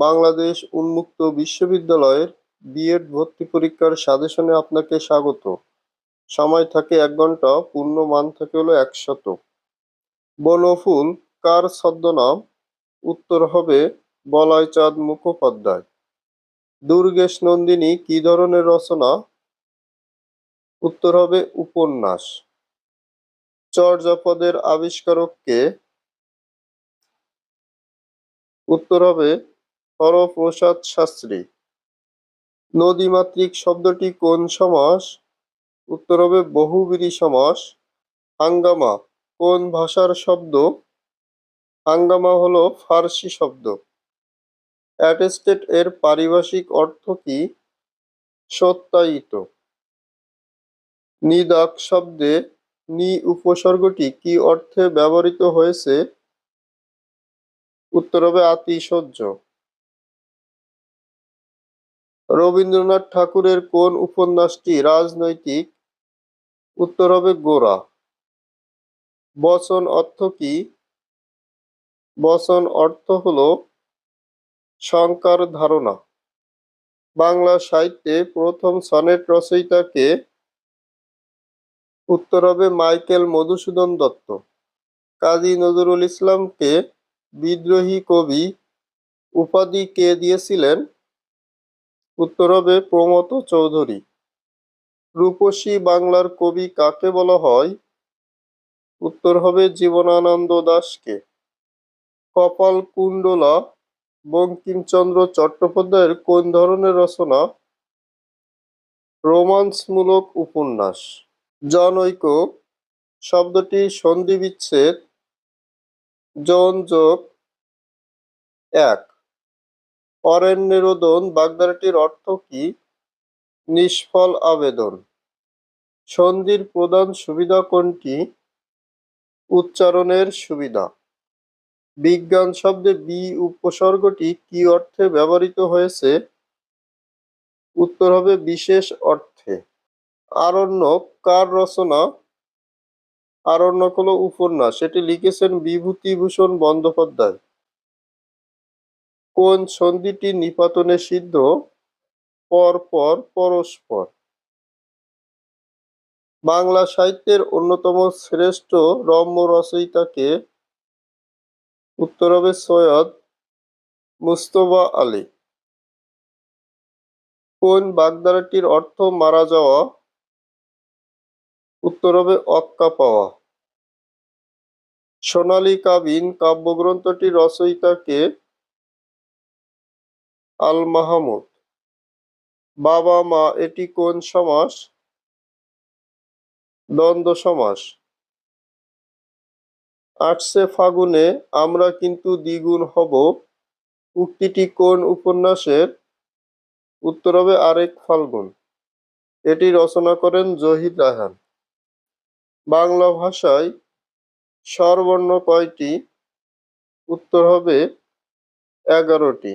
বাংলাদেশ উন্মুক্ত বিশ্ববিদ্যালয়ের বিএড ভর্তি পরীক্ষার সাজেশনে আপনাকে স্বাগত। সময় থাকে এক ঘণ্টা পূর্ণ মান থাকে হলো একশত বনফুল, কার ছদ্মনাম? উত্তর হবে বলয় চাঁদ মুখোপাধ্যায়। দুর্গেশ নন্দিনী কি ধরনের রচনা? উত্তর হবে উপন্যাস। চর্যাপদের আবিষ্কারককে? উত্তর হবে হরপ্রসাদ শাস্ত্রী নদীমাতৃক শব্দটি কোন সমাস? উত্তর হবে বহুব্রীহি সমাস। হাঙ্গামা, কোন ভাষার শব্দ? হাঙ্গামা হলো ফার্সি শব্দ। অ্যাটেস্টেড এর পারিভাষিক অর্থ কি? সত্যায়িত। নিদাক শব্দে নি উপসর্গটি কি অর্থে ব্যবহৃত হয়েছে? উত্তর হবে আতিশয্য। রবীন্দ্রনাথ ঠাকুরের কোন উপন্যাসটি রাজনৈতিক? উত্তর হবে গোরা। বচন অর্থ কি? বচন অর্থ হল সংকার ধারণা। বাংলা সাহিত্যে প্রথম সনেট রচয়িতাকে উত্তর হবে মাইকেল মধুসূদন দত্ত। কাজী নজরুল ইসলামকে বিদ্রোহী কবি উপাধি কে দিয়েছিলেন? উত্তর হবে প্রমত চৌধুরী। রূপসী বাংলার কবি কাকে বলা হয়? উত্তর হবে জীবনানন্দ দাশকে। কপাল কুণ্ডলা বঙ্কিমচন্দ্র চট্টোপাধ্যায়ের কোন ধরনের রচনা? রোমান্সমূলক উপন্যাস। জনৈক, শব্দটি সন্ধি বিচ্ছেদ যোগ এক। অরণ্যরোদন বাগধারাটির অর্থ কি? নিষ্ফল আবেদন। সন্ধির প্রধান সুবিধা কোনটি? উচ্চারণের সুবিধা। বিজ্ঞান শব্দে বি উপসর্গটি কি অর্থে ব্যবহৃত হয়েছে? উত্তর হবে বিশেষ অর্থে। আরণ্যক কার রচনা? আরণ্যক হলো উপন্যাস। এটি লিখেছেন বিভূতিভূষণ বন্দ্যোপাধ্যায়। কোন সন্ধিটি নিপাতনে সিদ্ধ? পর পর, পরস্পর। বাংলা সাহিত্যের অন্যতম শ্রেষ্ঠ রম্য রচয়িতাকে উত্তর হবে সৈয়দ মুস্তফা আলী। কোন বাগদারাটির অর্থ মারা যাওয়া? উত্তর হবে অক্কা পাওয়া। সোনালী কাবিন কাব্যগ্রন্থটির রচয়িতাকে আল মাহমুদ বাবা, মা, এটি কোন সমাস? দ্বন্দ্ব সমাস। আটসে ফাগুনে আমরা কিন্তু দ্বিগুণ হব। উক্তিটি কোন উপন্যাসের? উত্তর হবে আরেক ফাল্গুন। এটি রচনা করেন জহির রায়হান। বাংলা ভাষায় স্বরবর্ণ কয়টি? উত্তর হবে এগারোটি।